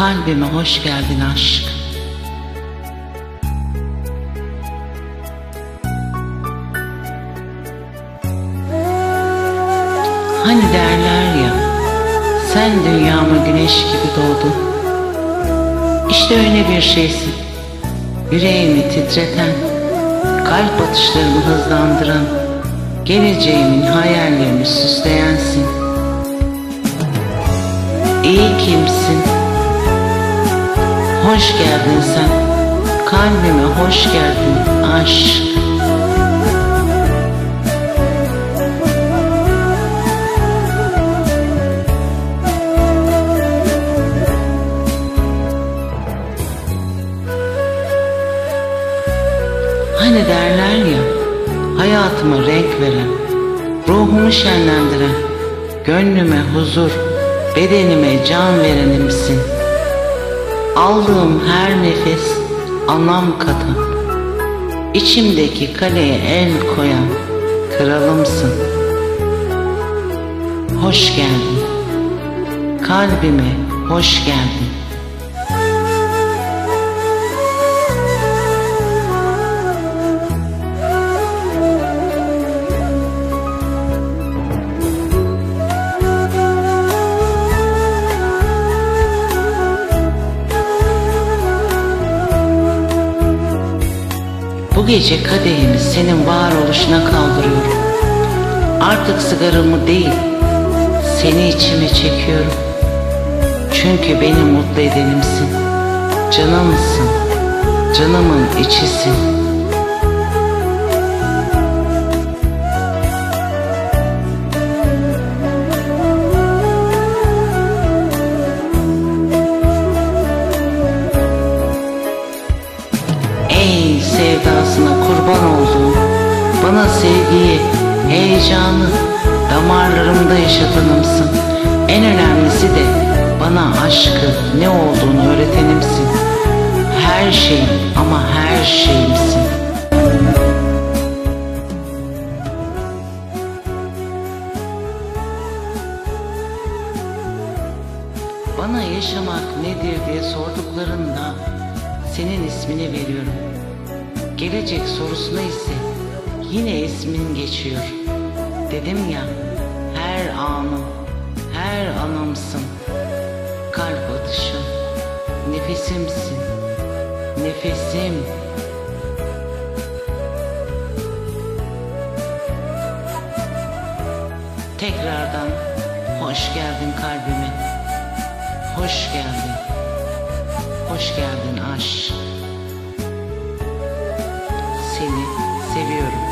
Kalbime hoş geldin aşk. Hani derler ya, sen dünyama güneş gibi doğdun. İşte öyle bir şeysin. Yüreğimi titreten, kalp atışlarımı hızlandıran, geleceğimin hayallerini süsleyensin. İyi kimsin? Hoş geldin sen. Kalbime hoş geldin aşk. Hani derler ya, hayatıma renk veren, ruhumu şenlendiren, gönlüme huzur, bedenime can verenimsin. Aldığım her nefes anlam katan, içimdeki kaleye el koyan kralımsın. Hoş geldin, kalbime hoş geldin. Bu gece kadehimi senin varoluşuna kaldırıyorum. Artık sigaramı değil, seni içime çekiyorum. Çünkü beni mutlu edenimsin. Canımsın, canımın içisin. Bana sevgiyi, heyecanı damarlarımda yaşatanımsın. En önemlisi de bana aşkı ne olduğunu öğretenimsin. Her şeyim ama her şeyimsin. Bana yaşamak nedir diye sorduklarında senin ismini veriyorum. Gelecek sorusuna ise yine ismin geçiyor. Dedim ya her anım, her anımsın. Kalp atışım, nefesimsin, nefesim. Tekrardan hoş geldin kalbime. Hoş geldin. Hoş geldin aşk. Seni seviyorum.